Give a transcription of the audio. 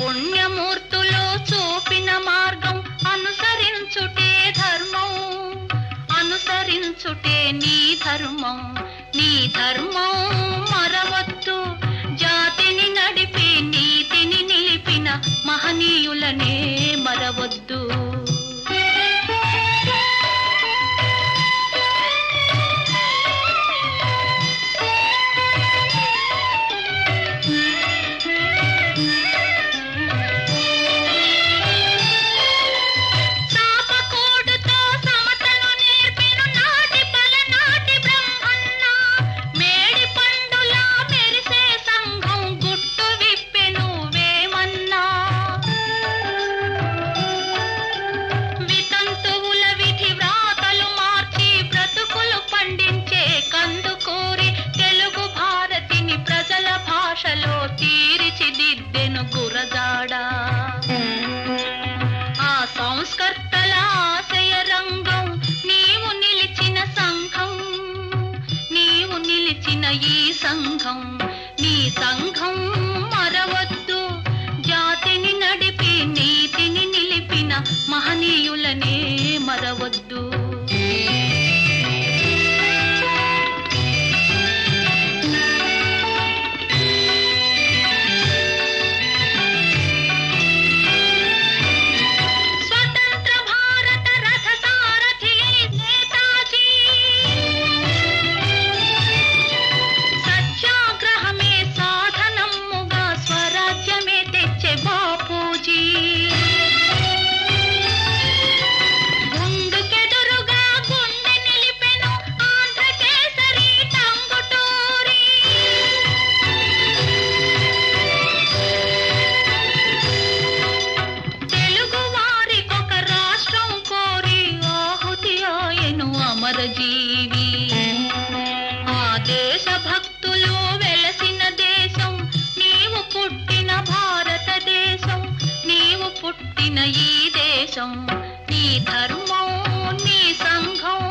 పుణ్యమూర్తులు చూపిన మార్గం అనుసరించుటే ధర్మం. అనుసరించుటే నీ ధర్మం. నీ ధర్మం మరవద్దు. జాతిని నడిపి నీతిని నిలిపిన మహనీయులనే ఈ సంఘం నీ సంఘం దేశ భక్తులు వెలసిన దేశం నీవు పుట్టిన భారతదేశం నీవు పుట్టిన ఈ దేశం. నీ ధర్మం నీ సంఘం